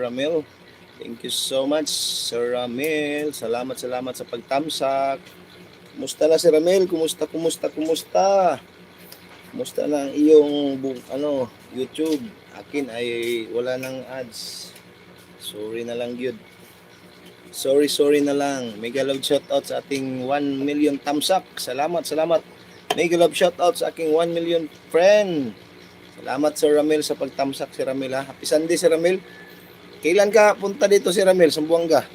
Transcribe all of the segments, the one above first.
Sir Ramil. Thank you so much, Sir Ramil. Salamat, salamat sa pagtamsak. Kumusta na, Sir Ramil? Kumusta, kumusta, kumusta? Kumusta na ang iyong ano, YouTube? Akin ay wala nang ads. Sorry na lang, yun. Sorry, sorry na lang. Mega love shoutout sa ating 1 million up. Salamat, salamat. Mega love shoutout sa aking 1 million friend. Salamat Sir Ramil sa pagtamsak si Ramil ha. Happy Sunday si Ramil. Kailan ka punta dito si Ramil? Sambuanga.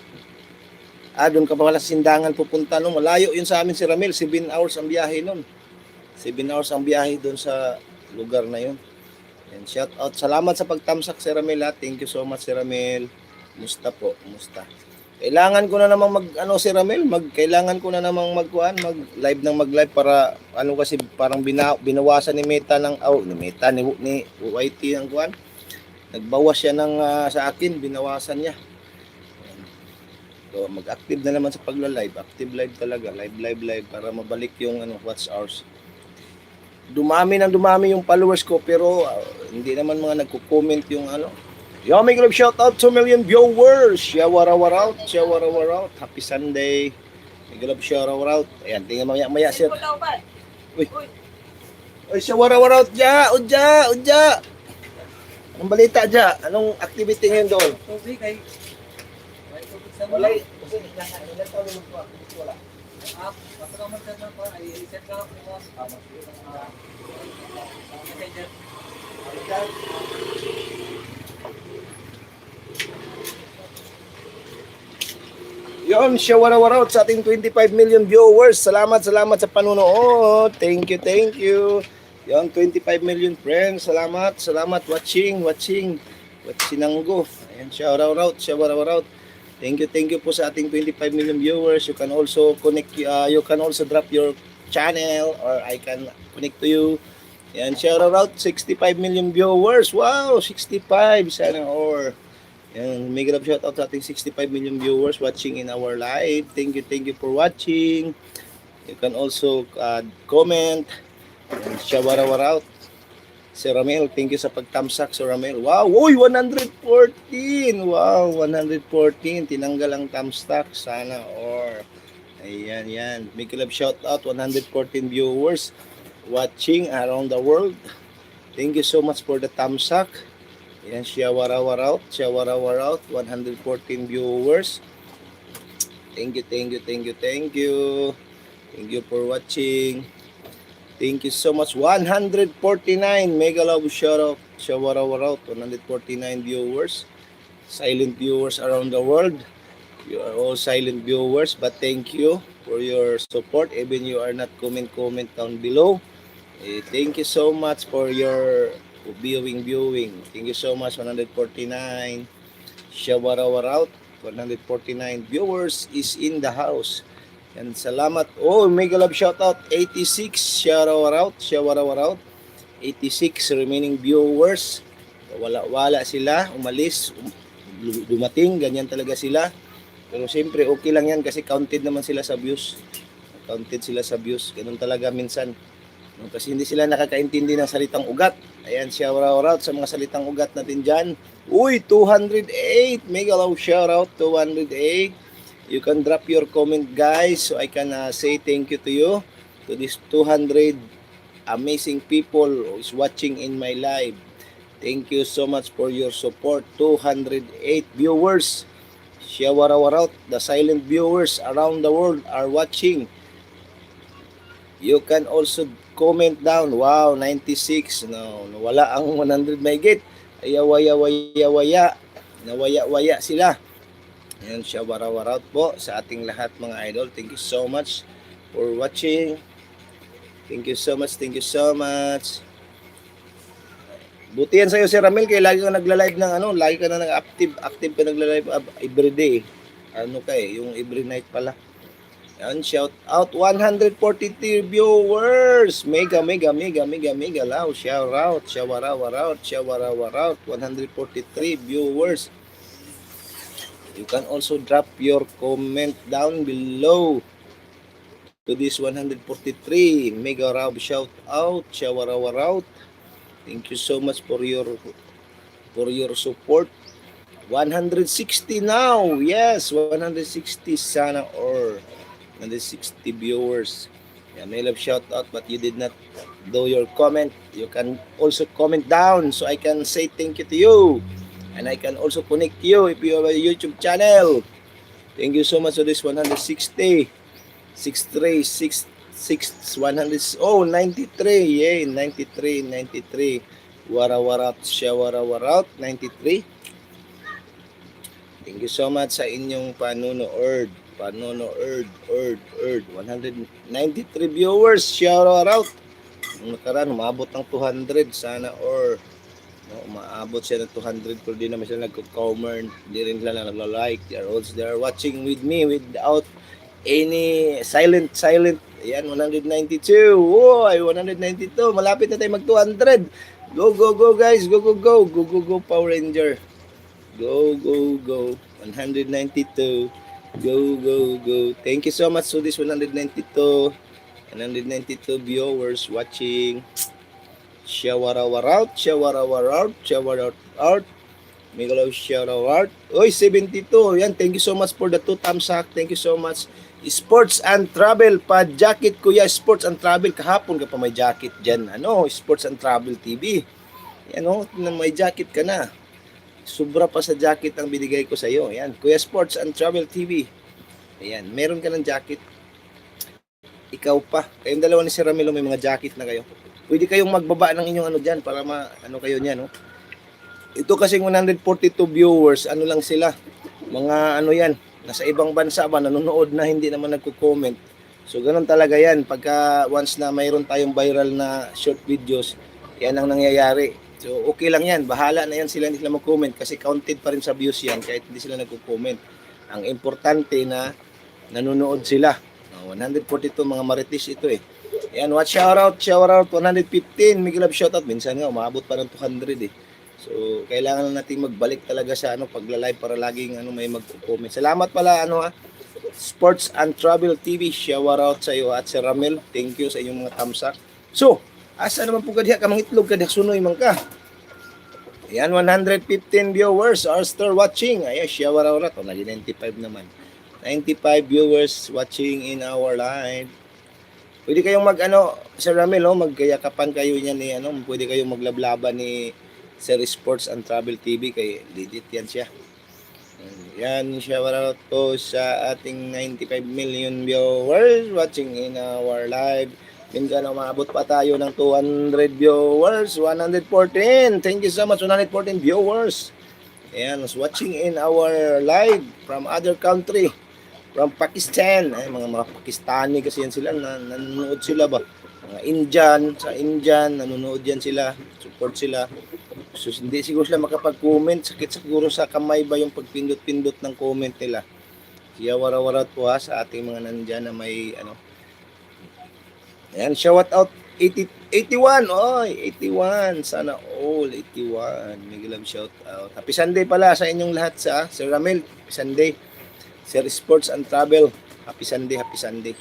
Ah, doon ka pa wala sa sindangan pupunta no. Malayo yun sa amin si Ramil. 7 hours ang biyahe nun. 7 hours ang biyahe doon sa lugar na yun. And shout out. Salamat sa pagtamsak si Ramil ha. Thank you so much si Ramil. Kumusta po? Kumusta? Kailangan ko na namang mag ano si Ramil, mag kailangan ko na namang magkuan, mag live nang mag live para ano kasi parang bina, binawasan ni Meta ng oh, ni Meta ni ni YT ng kuan. Nagbawas siya ng ah, sa akin, binawasan niya. So mag-active na naman sa pagla-live, active live talaga, live live live para mabalik yung ano watch hours. Dumami nang dumami yung followers ko pero ah, hindi naman mga nagko-comment yung ano, Yo, may grab shout out to million viewers. Shawara out, shawara out. Happy Sunday. May grab shout out. Ayan, tingnan maya maya siya. Uy. Uy, shawara out ja, udja, udja. Anong balita ja? Anong activity ngayon doon? Tubig ay Wala. mga. Kasi ilan taon naman po wala. Sa mga pa ay reset ka mo. Ah, messenger. Yon, shawara-wara sa ating 25 million viewers. Salamat, salamat sa panunood. Thank you, thank you. Yon, 25 million friends. Salamat, salamat watching, watching. Watchinanggo. Ayan, shawara-wara, shawara-wara. Thank you, thank you po sa ating 25 million viewers. You can also connect, uh, you can also drop your channel or I can connect to you. Yan, shout out 65 million viewers. Wow, 65 sana or yan, mega love shout out sa ating 65 million viewers watching in our live. Thank you, thank you for watching. You can also uh, comment. And shawara out. Si Ramel, thank you sa pagtamsak, Sir Ramel. Wow, uy, 114. Wow, 114. Tinanggal ang tamsak. Sana or Ayan, yan. Big love shout out 114 viewers watching around the world. Thank you so much for the tamsak. Yan, shawara out, shawara out, 114 viewers. Thank you, thank you, thank you, thank you. Thank you for watching. Thank you so much. 149 mega love shout out, shawara out, 149 viewers. Silent viewers around the world. You are all silent viewers, but thank you for your support. Even you are not comment comment down below. Eh, thank you so much for your viewing viewing. Thank you so much 149. Shawarawar out 149 viewers is in the house. And salamat. Oh, mega love shout out 86 shawarawar out, shawarawar out. 86 remaining viewers. Wala wala sila, umalis, um- dumating, ganyan talaga sila. Pero siyempre okay lang yan kasi counted naman sila sa views. Counted sila sa views. Ganun talaga minsan. No, Kasi hindi sila nakakaintindi ng salitang ugat. Ayan, shout out sa mga salitang ugat natin dyan. Uy, 208! Mega love shout out, 208. You can drop your comment guys so I can uh, say thank you to you to this 200 amazing people who is watching in my live. Thank you so much for your support. 208 viewers. Shawara out. The silent viewers around the world are watching. You can also comment down. Wow, 96. No, wala ang 100 may gate. Ayawaya waya waya. Nawaya-waya sila. Ayan, shawara out po sa ating lahat mga idol. Thank you so much for watching. Thank you so much. Thank you so much. Buti yan sa'yo, Sir Ramil, kaya lagi ka nagla-live ng ano, lagi ka na nag-active, active ka nagla-live every day. Ano ka eh, yung every night pala. Yan, shout out 143 viewers. Mega, mega, mega, mega, mega loud. Shout out, shawara, out, shawara, out. 143 viewers. You can also drop your comment down below to this 143 mega rab shout out, shawara, out. Thank you so much for your for your support. 160 now. Yes, 160 sana or 160 viewers. Yeah, may love shout out but you did not do your comment. You can also comment down so I can say thank you to you. And I can also connect you if you have a YouTube channel. Thank you so much for this 160. 63, 6, 6, 100, oh, 93, yay, 93, 93. Wara wara out siya, wara wara out, 93. Thank you so much sa inyong panunood. Panunood, ord, ord. 193 viewers, shout out. Nakaraan, umabot ng 200 sana or no, umaabot siya ng 200 pero di naman sila nagko-comment, di rin sila nagla-like. They are also they watching with me without any silent silent. Ayan, 192. Uy, 192. Malapit na tayo mag 200. Go, go, go guys. Go, go, go. Go, go, go Power Ranger. Go, go, go. 192. Go, go, go. Thank you so much to this 192. 192 viewers watching. Shawarawar out, shawarawar out, shawarawar out. Miguel shout out. Oy, 72. Yan, thank you so much for the two thumbs up. Thank you so much. Sports and Travel pa jacket kuya Sports and Travel kahapon ka pa may jacket diyan ano Sports and Travel TV yan oh na may jacket ka na sobra pa sa jacket ang binigay ko sa iyo yan Kuya Sports and Travel TV ayan meron ka ng jacket ikaw pa kayong dalawa ni Sir Ramilo may mga jacket na kayo pwede kayong magbaba ng inyong ano diyan para ma ano kayo niyan no ito kasing 142 viewers ano lang sila mga ano yan nasa ibang bansa ba nanonood na hindi naman nagko-comment. So ganun talaga 'yan pagka once na mayroon tayong viral na short videos, 'yan ang nangyayari. So okay lang 'yan, bahala na 'yan sila hindi sila mag-comment kasi counted pa rin sa views 'yan kahit hindi sila nagko-comment. Ang importante na nanonood sila. Oh, 142 mga marites ito eh. Yan, watch shout out, shout out 115, Miguel Love shout out. Minsan nga umabot pa ng 200 eh. So, kailangan lang nating magbalik talaga sa ano pagla-live para laging ano may mag-comment. Salamat pala ano ha. Sports and Travel TV. Shout out sa iyo at Sir Ramel. Thank you sa inyong mga thumbs up. So, asa naman po kadiha ka mga itlog kadiha sunoy man ka. Ayan, 115 viewers are still watching. Ayan, shout out na to. 95 naman. 95 viewers watching in our live. Pwede kayong mag ano, Sir Ramel, oh, magkayakapan kayo niyan ni ano, pwede kayong maglablaban ni Sir Sports and Travel TV kay legit yan siya. Yan, shout out po sa ating 95 million viewers watching in our live. Minsan umabot pa tayo ng 200 viewers, 114. Thank you so much, 114 viewers. Ayan, watching in our live from other country. From Pakistan. Ay, mga mga Pakistani kasi yan sila. Nan nanonood sila ba? Mga Indian, sa Indian, nanonood yan sila. Support sila. So, hindi siguro sila makapag-comment. Sakit siguro sa kamay ba yung pagpindot-pindot ng comment nila. Kaya wara-wara po ha sa ating mga nandyan na may ano. Ayan, shout out 80, 81. Oy, 81. Sana all 81. Miguel Love shout out. Happy Sunday pala sa inyong lahat sa Sir Ramel. Happy Sunday. Sir Sports and Travel. Happy Sunday, happy Sunday.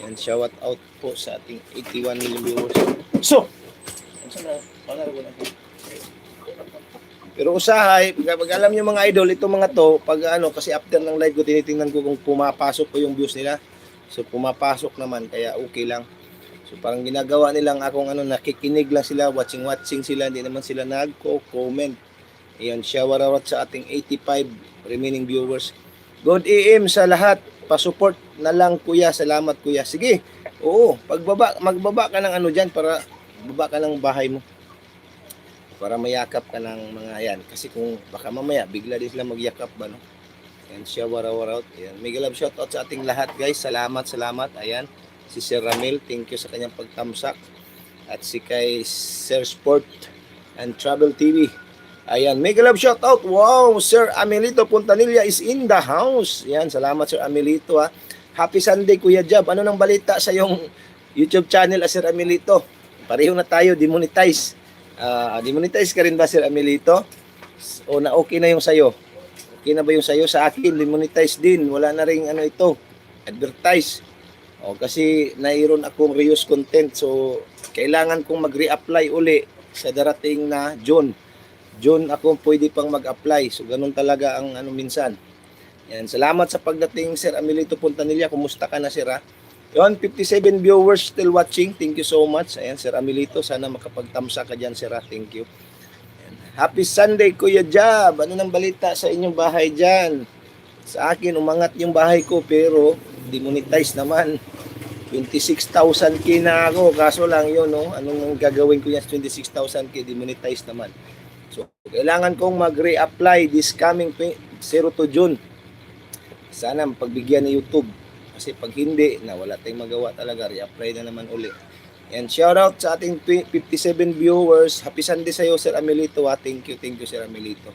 Ayan, shout out po sa ating 81 million viewers. So, ko. Pero usahay, pag, pag alam niyo mga idol, itong mga to, pag ano, kasi after ng live ko, tinitingnan ko kung pumapasok po yung views nila. So pumapasok naman, kaya okay lang. So parang ginagawa nilang akong ano, nakikinig lang sila, watching-watching sila, hindi naman sila nagko-comment. Ayan, shower out sa ating 85 remaining viewers. Good AM sa lahat. Pasupport na lang kuya. Salamat kuya. Sige. Oo, pagbaba, magbaba ka ng ano diyan para baba ka ng bahay mo para mayakap ka ng mga yan. Kasi kung baka mamaya, bigla din sila magyakap ba, no? Ayan siya, wara-wara out. Ayan. Mega love shout out sa ating lahat, guys. Salamat, salamat. Ayan. Si Sir Ramil, thank you sa kanyang pagtamsak. At si kay Sir Sport and Travel TV. Ayan, mega love shout out. Wow, Sir Amelito Puntanilla is in the house. Ayan, salamat Sir Amelito ha. Happy Sunday Kuya Jab. Ano nang balita sa yung YouTube channel ah, Sir Amelito? Pareho na tayo, demonetize. Ah, demonetize ka rin ba Sir Amelito? O na okay na yung sayo? Okay na ba yung sayo? Sa akin, demonetize din. Wala na rin ano ito, advertise. O kasi nairon akong reuse content. So, kailangan kong mag-reapply uli sa darating na June. June ako pwede pang mag-apply. So ganun talaga ang ano minsan. Yan, salamat sa pagdating Sir Amelito Puntanilla. Kumusta ka na Sir ha? Yon, 57 viewers still watching. Thank you so much. Ayan, Sir Amelito, sana makapagtamsa ka dyan, Sir ha? Thank you. Ayan. Happy Sunday, Kuya Jab. Ano nang balita sa inyong bahay dyan? Sa akin, umangat yung bahay ko, pero demonetize naman. 26,000 k na ako. Kaso lang yun, no? Anong gagawin ko yan sa 26,000 k? Demonetize naman. So, kailangan kong mag-reapply this coming 0 to June. Sana pagbigyan ni YouTube. Kasi pag hindi, na wala tayong magawa talaga, reapply na naman uli. And shout out sa ating 20 57 viewers. Happy Sunday sa iyo, Sir Amelito. Ha? Thank you, thank you, Sir Amelito.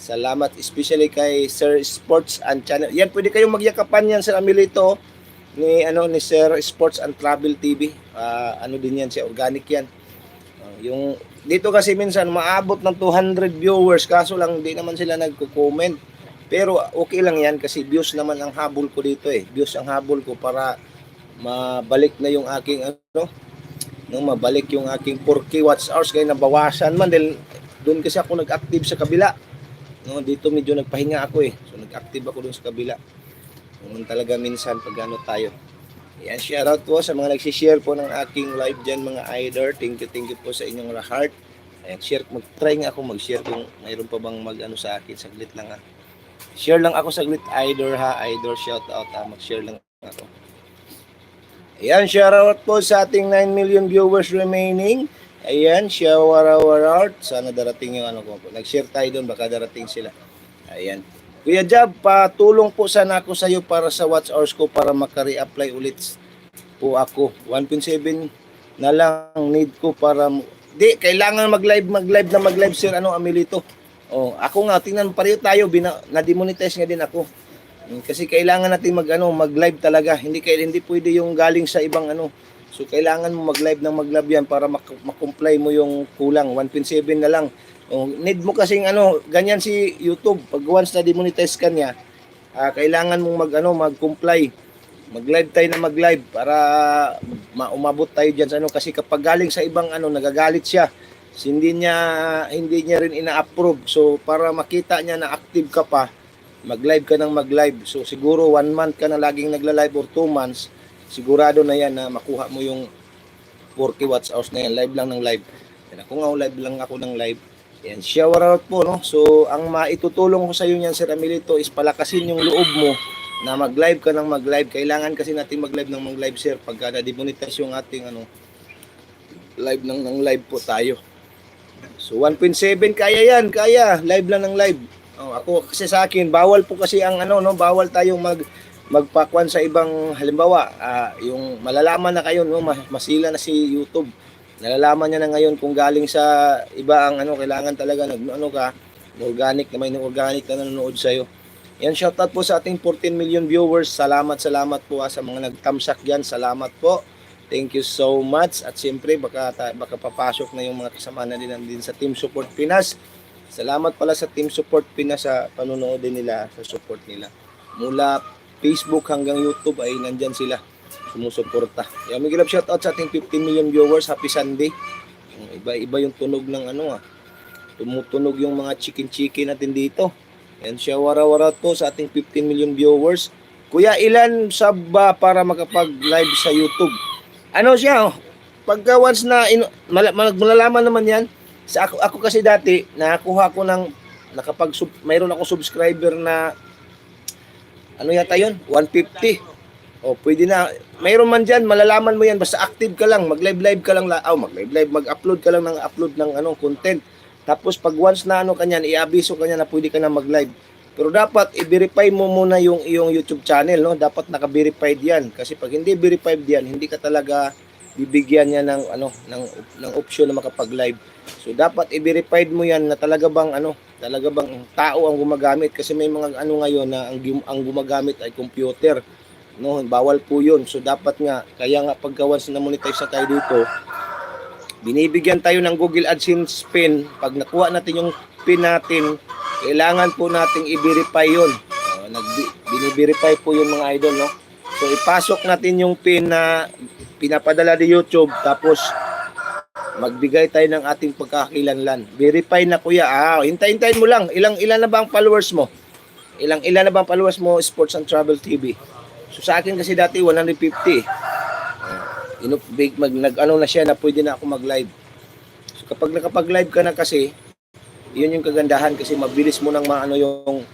Salamat especially kay Sir Sports and Channel. Yan, pwede kayong magyakapan yan, Sir Amelito ni ano ni Sir Sports and Travel TV. Ah, ano din yan siya, organic yan. Ah, yung dito kasi minsan maabot ng 200 viewers kaso lang hindi naman sila nagko-comment. Pero okay lang yan kasi views naman ang habol ko dito eh. Views ang habol ko para mabalik na yung aking ano no mabalik yung aking 4K watch hours kaya nabawasan man dahil doon kasi ako nag-active sa kabila. No, dito medyo nagpahinga ako eh. So nag-active ako doon sa kabila. Ganun talaga minsan pag ano tayo. Yan, shoutout po sa mga nagsishare po ng aking live dyan mga idol. Thank you, thank you po sa inyong lahat. Ayan, share, mag-try nga ako mag-share kung mayroon pa bang mag-ano sa akin. Saglit lang ha. Share lang ako saglit, idol ha. Idol, shoutout ha. Mag-share lang ako. Ayan, shoutout po sa ating 9 million viewers remaining. Ayan, shoutout. Sana darating yung ano ko. Nag-share tayo doon, baka darating sila. Ayan. Kuya Jab, patulong po sana ako sa iyo para sa watch hours ko para maka-reapply ulit po ako. 1.7 na lang need ko para di kailangan mag-live mag-live na mag-live sir ano Amelito. Oh, ako nga tingnan pareho tayo bina, na-demonetize nga din ako. Mm, Kasi kailangan natin mag ano, mag-live talaga. Hindi kaya hindi pwede yung galing sa ibang ano. So kailangan mo mag-live ng mag-live yan para mak- makomply mo yung kulang 1.7 na lang. Oh, need mo kasing ano, ganyan si YouTube. Pag once na demonetize ka niya, ah, kailangan mong mag ano, mag-comply. Mag-live tayo na mag-live para ma- umabot tayo diyan sa ano kasi kapag galing sa ibang ano, nagagalit siya. So, Hindi niya hindi niya rin ina-approve. So para makita niya na active ka pa, mag-live ka ng mag-live. So siguro one month ka na laging nagla-live or two months, sigurado na yan na makuha mo yung 4K watch hours na yan. Live lang ng live. Yan, ako nga live lang ako ng live. Yan, shower out po, no? So, ang maitutulong ko sa iyo niyan, Sir Amelito, is palakasin yung loob mo na mag-live ka ng mag-live. Kailangan kasi natin mag-live ng mag-live, sir, pagka na-demonetize yung ating, ano, live ng, ng live po tayo. So, 1.7, kaya yan, kaya. Live lang ng live. Oh, ako, kasi sa akin, bawal po kasi ang, ano, no, bawal tayong mag, magpakwan sa ibang, halimbawa, ah, yung malalaman na kayo, no, mas- masila na si YouTube nalalaman niya na ngayon kung galing sa iba ang ano kailangan talaga nag ano ka organic na may organic na nanonood sa iyo. Yan shoutout po sa ating 14 million viewers. Salamat salamat po ha, sa mga nagtamsak diyan. Salamat po. Thank you so much at siyempre baka baka papasok na yung mga kasama na din din sa Team Support Pinas. Salamat pala sa Team Support Pinas sa panonood din nila sa support nila. Mula Facebook hanggang YouTube ay nandyan sila sumusuporta. Kaya may gilap shoutout sa ating 15 million viewers. Happy Sunday. Iba-iba yung tunog ng ano ah. Tumutunog yung mga chicken-chicken natin dito. Yan siya wara-wara to sa ating 15 million viewers. Kuya, ilan sub ba para makapag-live sa YouTube? Ano siya oh? Pagka once na ino, mal- mal- malalaman naman yan, sa ako, ako kasi dati, nakakuha ko ng nakapag mayroon ako subscriber na ano yata yun? 150. O, pwede na. Mayroon man dyan, malalaman mo yan. Basta active ka lang. Mag-live-live ka lang. la- Oh, mag-live-live. Mag-upload ka lang ng upload ng ano, content. Tapos pag once na ano kanyan, i-abiso ka niya na pwede ka na mag-live. Pero dapat i-verify mo muna yung iyong YouTube channel, no? Dapat naka-verified 'yan kasi pag hindi verified 'yan, hindi ka talaga bibigyan niya ng ano ng ng option na makapag-live. So dapat i-verified mo 'yan na talaga bang ano, talaga bang tao ang gumagamit kasi may mga ano ngayon na ang, ang gumagamit ay computer. No, bawal po 'yun. So dapat nga kaya nga pagka once na monetize na tayo dito, binibigyan tayo ng Google AdSense pin. Pag nakuha natin yung pin natin, kailangan po nating i-verify yun. Uh, nag biniverify po yung mga idol, no? So, ipasok natin yung pin na pinapadala ni YouTube, tapos magbigay tayo ng ating pagkakakilanlan. Verify na kuya. Ah, hintay-hintayin mo lang. Ilang ilan na ba ang followers mo? Ilang ilan na ba ang followers mo Sports and Travel TV? So sa akin kasi dati 150. Uh, inu big mag nag ano na siya na pwede na ako mag-live. So kapag nakapag-live ka na kasi, yun yung kagandahan kasi mabilis mo nang maano yung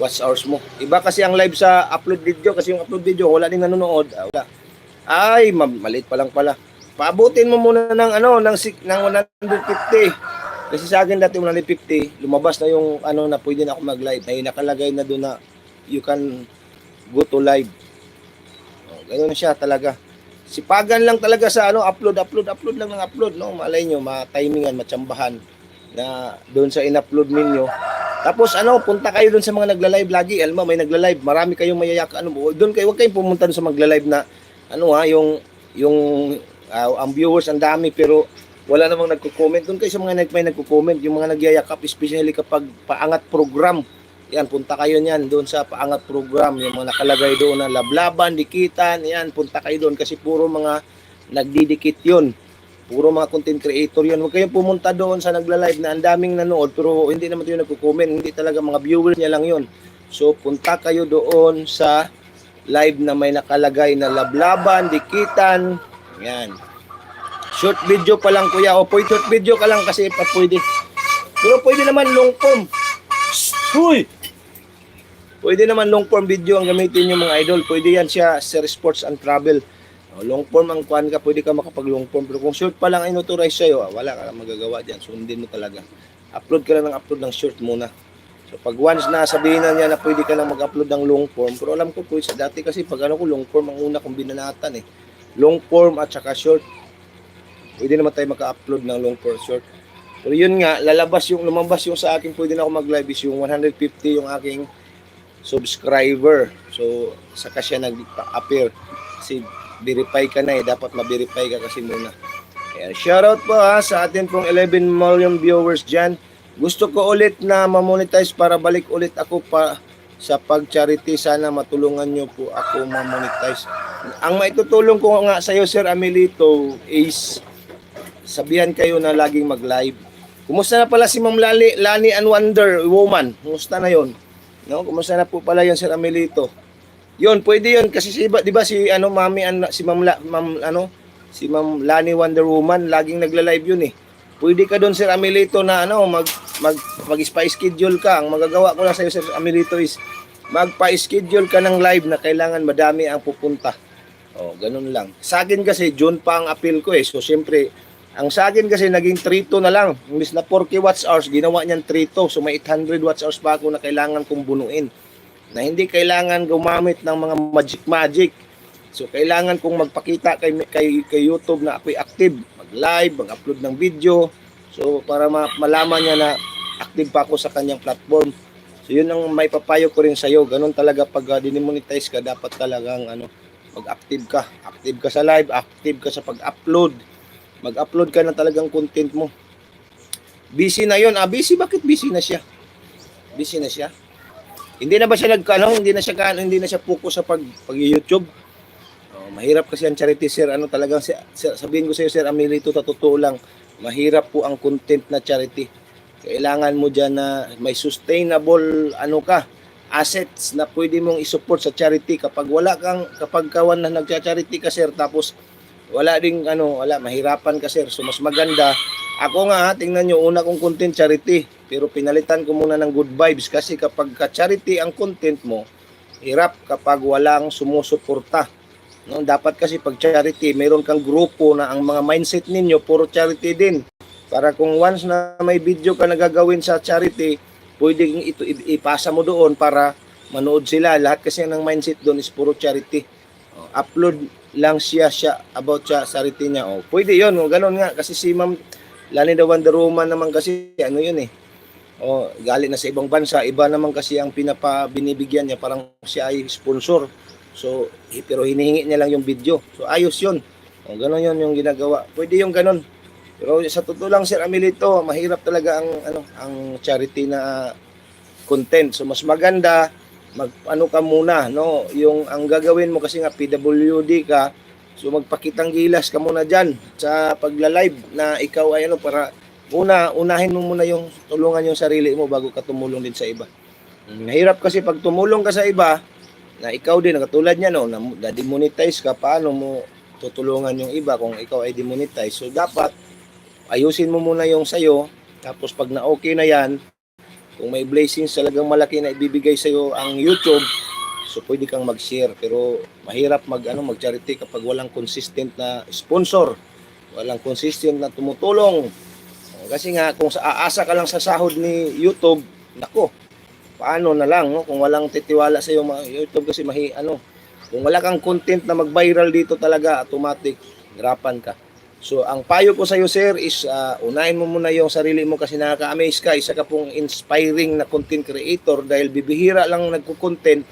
watch hours mo. Iba kasi ang live sa upload video kasi yung upload video wala din nanonood. Ah, wala. Ay, ma- maliit pa lang pala. Paabutin mo muna ng ano ng ng 150. Kasi sa akin dati 150, lumabas na yung ano na pwede na ako mag-live. Ay nakalagay na doon na you can go to live. Ganun siya talaga. Sipagan lang talaga sa ano upload upload upload lang ng upload no. Malay nyo ma-timingan, matsambahan na doon sa in-upload ninyo. Tapos ano, punta kayo doon sa mga nagla-live lagi. Alam may nagla-live. Marami kayong mayayak. Ano, doon kayo, wag kayong pumunta sa magla-live na ano ha, yung yung ah, ang viewers ang dami pero wala namang nagko-comment. Doon kayo sa mga nag may nagko-comment, yung mga nagyayakap especially kapag paangat program. Yan, punta kayo niyan doon sa paangat program, yung mga nakalagay doon na lablaban, dikitan, yan, punta kayo doon kasi puro mga nagdidikit yun. Puro mga content creator yun. Huwag kayong pumunta doon sa nagla-live na ang daming nanood pero hindi naman yun nagko-comment. Hindi talaga mga viewers niya lang yun. So, punta kayo doon sa live na may nakalagay na lablaban, dikitan. Yan. Short video pa lang kuya. O short video ka lang kasi pa pwede. Pero pwede naman long form. Huy! Pwede naman long form video ang gamitin yung mga idol. Pwede yan siya Sir Sports and Travel. Long form ang kuhan ka, pwede ka makapag long form. Pero kung short pa lang ay authorize sa'yo, ah, wala ka lang magagawa dyan. Sundin mo talaga. Upload ka lang ng upload ng short muna. So pag once na sabihin na niya na pwede ka lang mag-upload ng long form, pero alam ko po sa dati kasi pag ano ko long form ang una kong binanatan eh. Long form at saka short. Pwede naman tayo maka-upload ng long form short. Pero yun nga, lalabas yung lumabas yung sa akin pwede na ako mag-live is yung 150 yung aking subscriber. So saka siya nag-appear kasi verify ka na eh, dapat ma-verify ka kasi muna. Ayan, shoutout po ha sa atin pong 11 million viewers dyan. Gusto ko ulit na ma-monetize para balik ulit ako pa sa pag-charity. Sana matulungan nyo po ako ma-monetize. Ang maitutulong ko nga sa iyo, Sir Amelito, is sabihan kayo na laging mag-live. Kumusta na pala si Ma'am Lali, Lani and Wonder Woman? Kumusta na yon? No, kumusta na po pala yon Sir Amelito? Yon, pwede yon kasi si 'di ba si ano Mami an, si Ma'am La, Ma'am ano si Ma'am Lani Wonder Woman laging nagla-live yun eh. Pwede ka doon Sir Amelito na ano mag mag mag-schedule ka. Ang magagawa ko lang sa iyo Sir Amelito is magpa-schedule ka ng live na kailangan madami ang pupunta. Oh, ganun lang. Sa akin kasi June pa ang appeal ko eh. So siyempre ang sa akin kasi naging 3-2 na lang. Imbis na 40 watts hours, ginawa niyan 3-2. So may 800 watts hours pa ako na kailangan kong bunuin. Na hindi kailangan gumamit ng mga magic magic. So kailangan kong magpakita kay kay, kay YouTube na ako'y active, mag-live, mag-upload ng video. So para ma- malaman niya na active pa ako sa kanyang platform. So yun ang may papayo ko rin sa iyo. Ganun talaga pag uh, dinimonetize ka, dapat talagang ano, mag-active ka. Active ka sa live, active ka sa pag-upload. Mag-upload ka na talagang content mo. Busy na yun. Ah, busy? Bakit busy na siya? Busy na siya? Hindi na ba siya nagkano? Hindi na siya kano, hindi na siya focus sa pag pag YouTube. Oh, mahirap kasi ang charity sir. Ano talagang si- si- sabihin ko sa iyo sir, Amelito, sa totoo lang, mahirap po ang content na charity. Kailangan mo diyan na may sustainable ano ka, assets na pwede mong i-support sa charity kapag wala kang kapag kawan na nagcha-charity ka sir tapos wala ding ano, wala mahirapan ka sir. So mas maganda ako nga, tingnan nyo, una kong content charity. Pero pinalitan ko muna ng good vibes kasi kapag ka-charity ang content mo, hirap kapag walang sumusuporta. No, dapat kasi pag charity, mayroon kang grupo na ang mga mindset ninyo puro charity din. Para kung once na may video ka nagagawin sa charity, pwedeng ito ipasa mo doon para manood sila. Lahat kasi ng mindset doon is puro charity. Upload lang siya siya about sa charity niya. Oh, pwede 'yon, oh, ganun nga kasi si Ma'am Lani the Wonder Woman naman kasi ano 'yun eh. Oh, galing na sa ibang bansa, iba naman kasi ang pinapa binibigyan niya parang siya ay sponsor. So, eh, pero hinihingi niya lang yung video. So, ayos 'yun. Oh, ganun 'yun yung ginagawa. Pwede yung ganun. Pero sa totoo lang Sir Amelito, mahirap talaga ang ano, ang charity na content. So mas maganda mag ano ka muna, no? Yung ang gagawin mo kasi nga PWD ka, So magpakitang gilas ka muna dyan sa pagla-live na ikaw ay ano para una unahin mo muna yung tulungan yung sarili mo bago ka tumulong din sa iba. Mm, Mahirap kasi pag tumulong ka sa iba na ikaw din katulad niya no na, na demonetize ka paano mo tutulungan yung iba kung ikaw ay demonetize. So dapat ayusin mo muna yung sayo tapos pag na okay na yan kung may blessings talagang malaki na ibibigay sa iyo ang YouTube so pwede kang mag-share. Pero mahirap mag ano mag-charity kapag walang consistent na sponsor. Walang consistent na tumutulong. Kasi nga kung sa aasa ka lang sa sahod ni YouTube nako paano na lang no? kung walang titiwala sa iyo YouTube kasi mahi ano kung wala kang content na mag-viral dito talaga automatic hirapan ka So, ang payo ko sa iyo, sir, is ah, unahin mo muna yung sarili mo kasi nakaka-amaze ka. Isa ka pong inspiring na content creator dahil bibihira lang nagko-content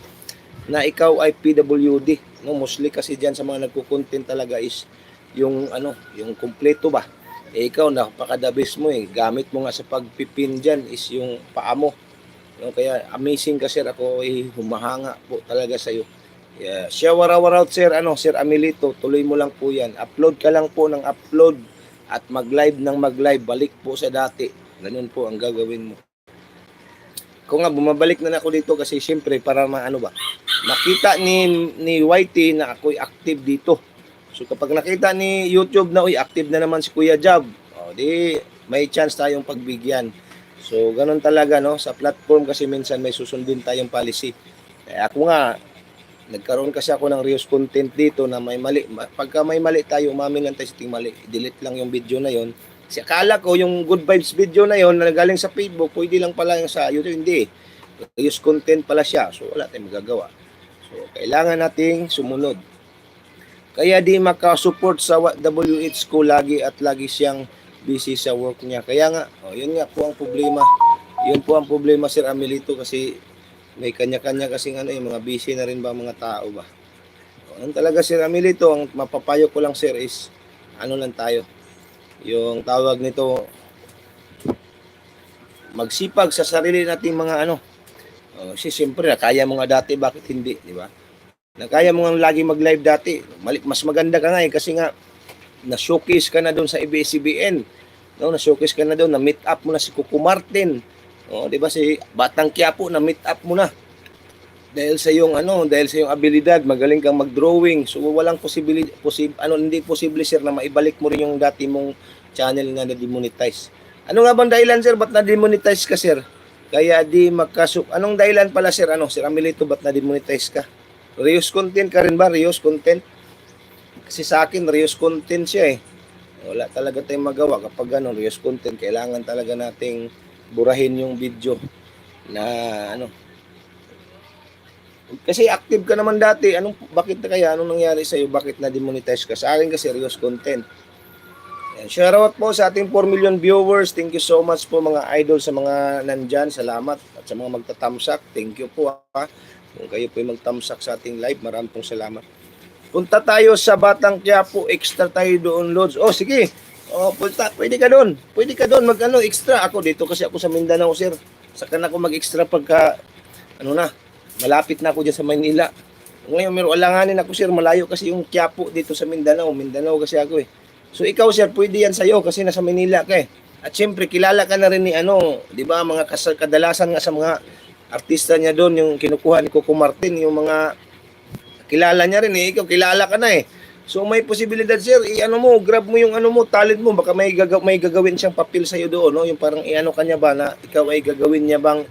na ikaw ay PWD. No, mostly kasi diyan sa mga nagko-content talaga is yung ano, yung kumpleto ba. Eh, ikaw napakadabis mo eh. Gamit mo nga sa pagpipin diyan is yung paa mo. No, kaya amazing ka sir ako ay humahanga po talaga sa iyo. Yeah. Siya waraw out sir, ano, sir Amelito, tuloy mo lang po yan. Upload ka lang po ng upload at mag-live ng mag-live. Balik po sa dati. Ganun po ang gagawin mo. Kung nga, bumabalik na ako dito kasi siyempre para maano ba, makita ni, ni YT na ako'y active dito. So kapag nakita ni YouTube na, uy, active na naman si Kuya Jab, o, di, may chance tayong pagbigyan. So, ganun talaga, no? Sa platform kasi minsan may susundin tayong policy. Kaya ako nga, nagkaroon kasi ako ng reuse content dito na may mali. Ma- Pagka may mali tayo, umamin lang tayo sa ting mali. Delete lang yung video na yon. Kasi akala ko yung good vibes video na yon na galing sa Facebook, pwede lang pala yung sa YouTube. Hindi. Reuse content pala siya. So wala tayong magagawa. So kailangan nating sumunod. Kaya di makasupport sa WH ko lagi at lagi siyang busy sa work niya. Kaya nga, oh, yun nga po ang problema. Yun po ang problema Sir Amelito kasi may kanya-kanya kasing ano yung mga busy na rin ba ang mga tao ba. Ano talaga Sir Amelito, ang mapapayo ko lang Sir is ano lang tayo. Yung tawag nito magsipag sa sarili nating mga ano. Oh, kasi siyempre kaya mo nga dati, bakit hindi, di ba? Nakaya mo nga lagi mag-live dati. Mas maganda ka nga eh kasi nga na-showcase ka na doon sa ABS-CBN. No, na-showcase ka na doon, na-meet up mo na si Kuko Martin. Oh, 'di ba si Batang Quiapo na meet up mo na. Dahil sa yung ano, dahil sa yung abilidad, magaling kang mag-drawing. So walang posibilidad posib ano hindi posible sir na maibalik mo rin yung dati mong channel na na-demonetize. Ano nga bang dahilan sir ba't na-demonetize ka sir? Kaya di magkasuk. Anong dahilan pala sir ano? Sir Amelito ba't na-demonetize ka? Reuse content ka rin ba? Reuse content? Kasi sa akin, reuse content siya eh. Wala talaga tayong magawa kapag ano, reuse content. Kailangan talaga nating burahin yung video na ano. Kasi active ka naman dati anong bakit na kaya anong nangyari sa iyo bakit na demonetize ka? Sa akin kasi serious content. Yan. share out po sa ating 4 million viewers. Thank you so much po mga idol sa mga nandyan salamat. At sa mga magtatamsak thank you po ha. Kung kayo po magtamsak sa ating live maraming pong salamat. Punta tayo sa Batang Quiapo extra tayo doon Lods. Oh sige Oh, punta, pwede ka doon. Pwede ka doon mag-ano extra ako dito kasi ako sa Mindanao, sir. Saka na ako mag-extra pagka ano na, malapit na ako diyan sa Manila. Ngayon meron alanganin ako, sir, malayo kasi yung Quiapo dito sa Mindanao. Mindanao kasi ako eh. So ikaw, sir, pwede yan sa iyo kasi nasa Manila ka eh. At syempre, kilala ka na rin ni ano, 'di ba, mga kas- kadalasan nga sa mga artista niya doon yung kinukuha ni Coco Martin, yung mga kilala niya rin eh. Ikaw kilala ka na eh. So may posibilidad sir, i-ano mo, grab mo yung ano mo, talent mo, baka may gaga- may gagawin siyang papel sa iyo doon, no? Yung parang i-ano kanya ba na ikaw ay gagawin niya bang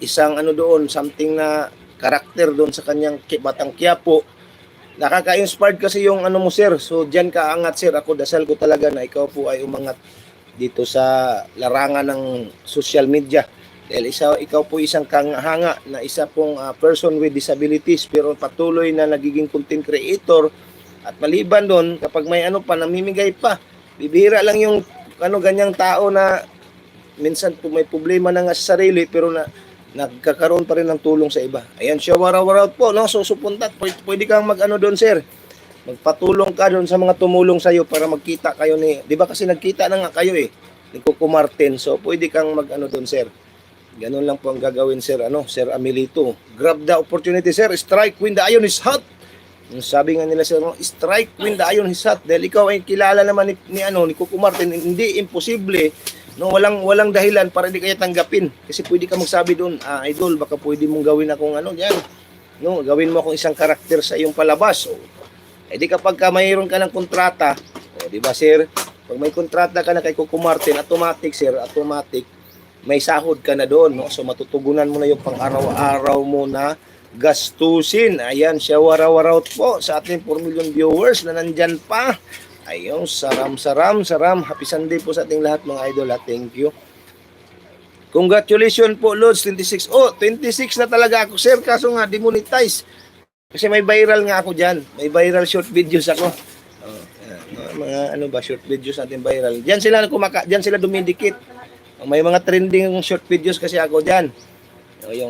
isang ano doon, something na karakter doon sa kanyang Batang Quiapo. Nakaka-inspired kasi yung ano mo sir. So diyan ka angat sir. Ako dasal ko talaga na ikaw po ay umangat dito sa larangan ng social media. Dahil isa, ikaw po isang kanghanga na isa pong ah, person with disabilities pero patuloy na nagiging content creator at maliban doon, kapag may ano pa, namimigay pa. Bibihira lang yung ano ganyang tao na minsan may problema na nga sa sarili pero na nagkakaroon pa rin ng tulong sa iba. Ayan siya waraw-waraw po, no? So supuntat, pwede, pwede kang mag-ano doon, sir. Magpatulong ka doon sa mga tumulong sa iyo para magkita kayo ni, 'di ba kasi nagkita na nga kayo eh ni Coco Martin. So pwede kang mag-ano doon, sir. Ganun lang po ang gagawin, sir. Ano, Sir Amelito. Grab the opportunity, sir. Strike when the iron is hot. Yung sabi nga nila sir, no, strike when the iron is hot. Dahil ikaw ay kilala naman ni, ni ano ni Coco Martin, hindi imposible no walang walang dahilan para hindi kaya tanggapin. Kasi pwede ka magsabi doon ah, idol baka pwede mong gawin akong ano diyan no gawin mo akong isang karakter sa iyong palabas. O eh kapag ka mayroon ka ng kontrata o di ba sir? Pag may kontrata ka na kay Coco Martin automatic sir automatic may sahod ka na doon no? So matutugunan mo na yung pang araw-araw mo na gastusin ayan siya waraw-waraw po sa ating 4 million viewers na nandyan pa Ayun, saram, saram, saram. Happy Sunday po sa ating lahat mga idol. ha. Thank you. Congratulations po, Lods, 26. Oh, 26 na talaga ako, sir. Kaso nga, demonetize. Kasi may viral nga ako dyan. May viral short videos ako. Oh, yan. Mga- ano ba, short videos natin viral. Diyan sila kumaka, diyan sila dumidikit. May mga trending short videos kasi ako dyan. Oh, yung